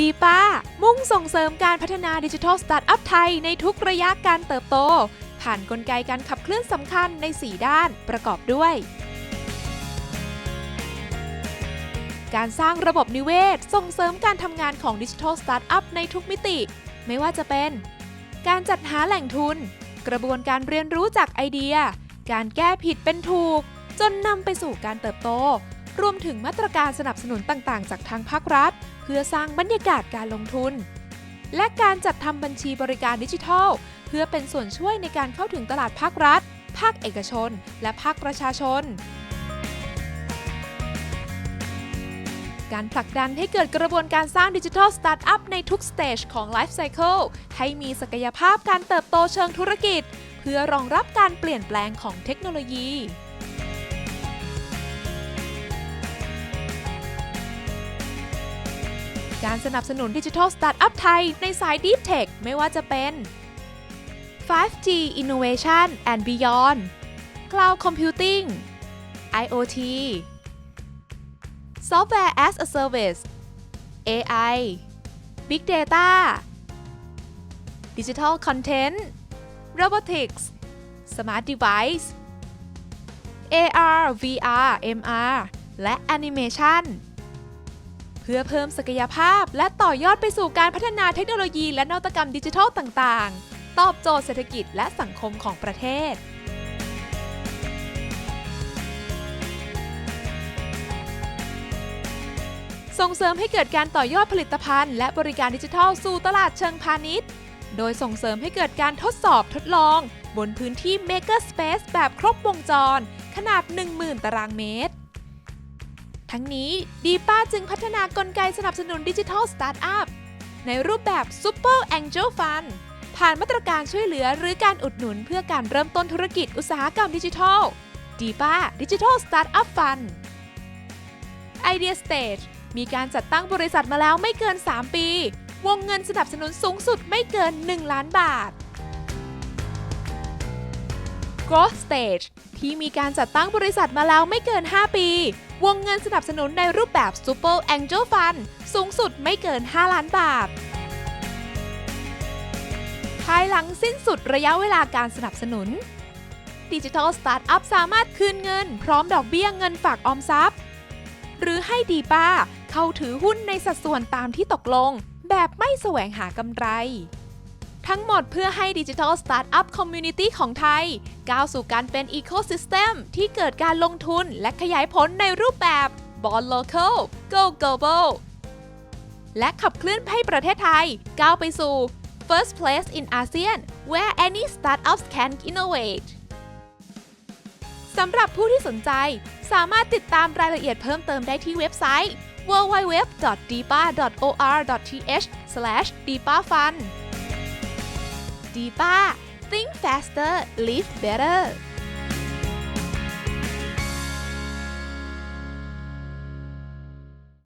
ดีป้า มุ่งส่งเสริมการพัฒนาดิจิทัลสตาร์ทอัพไทยในทุกระยะการเติบโต ผ่านนกลไกการขับเคลื่อนสำคัญใน 4 ด้านประกอบด้วย การสร้างระบบนิเวศ ส่งเสริมการทำงานของดิจิทัลสตาร์ทอัพในทุกมิติ ไม่ว่าจะเป็น การจัดหาแหล่งทุน กระบวนการเรียนรู้จากไอเดีย การแก้ผิดเป็นถูก จนนำไปสู่การเติบโต รวมถึงมาตรการสนับสนุนต่างๆ จากทางภาครัฐ พื่อสร้างบรรยากาศการลงทุน และการจัดทำบัญชีบริการดิจิทัล เพื่อเป็นส่วนช่วยในการเข้าถึงตลาดภาครัฐ ภาคเอกชน และภาคประชาชน การผลักดันให้เกิดกระบวนการสร้างดิจิทัลสตาร์ทอัพในทุกสเตจของไลฟ์ไซเคิลให้มีศักยภาพการเติบโตเชิงธุรกิจ เพื่อรองรับการเปลี่ยนแปลงของเทคโนโลยี การสนับสนุนดิจิทัลสตาร์ทอัพไทย ในสาย Deep Tech ไม่ว่าจะเป็น 5G Innovation and Beyond Cloud Computing IoT Software as a Service AI Big Data Digital Content Robotics Smart Device AR VR MR และ Animation พื่อเพิ่มศักยภาพ และต่อยอดไปสู่การพัฒนาเทคโนโลยีและนวัตกรรมดิจิทัลต่างๆ ตอบโจทย์เศรษฐกิจและสังคมของประเทศส่งเสริมให้เกิดการต่อยอดผลิตภัณฑ์ และบริการดิจิทัลสู่ตลาดเชิงพาณิชย์ โดยส่งเสริมให้เกิดการทดสอบทดลอง บนพื้นที่ Maker Space แบบครบวงจร ขนาด 10,000 ตารางเมตร ทั้งนี้ดีป้าจึงพัฒนากลไกสนับสนุนดิจิทัลสตาร์ทอัพในรูปแบบ Super Angel Fund ผ่านมาตรการช่วยเหลือหรือการอุดหนุนเพื่อการเริ่มต้นธุรกิจอุตสาหกรรมดิจิทัลดีป้าดิจิทัลสตาร์ทอัพฟัน Idea Stage มีการจัดตั้งบริษัทมาแล้วไม่เกิน 3 ปี วงเงินสนับสนุนสูงสุดไม่เกิน 1 ล้านบาท Growth Stage ที่มีการจัดตั้งบริษัทมาแล้วไม่เกิน 5 ปี วงเงินสนับสนุนในรูปแบบ Super Angel Fund สูงสุดไม่เกิน 5 ล้านบาท ภายหลังสิ้นสุดระยะเวลาการสนับสนุนดิจิทัลสตาร์ทอัพสามารถคืนเงิน พร้อมดอกเบี้ยเงินฝากออมทรัพย์ หรือให้ดีป้าเข้าถือหุ้นในสัดส่วนตามที่ตกลง แบบไม่แสวงหากำไร ทั้งหมดเพื่อให้ดิจิทัลสตาร์ทอัพคอมมูนิตี้ของไทย ก้าวสู่การเป็นอีโค y ิสเต็มที่เกิดการลงทุนและขยายผลในรูปแบบ Bond Local Go Global และขับเคลื่อนให้ประเทศไทย ก้าวไปสู่ First place in ASEAN where any startups can innovate สำหรับผู้ที่สนใจสามารถติดตามรายละเอียดเพิ่มเติมได้ที่เว็บไซต์ www.dipa.or.th/dipafund Think faster, live better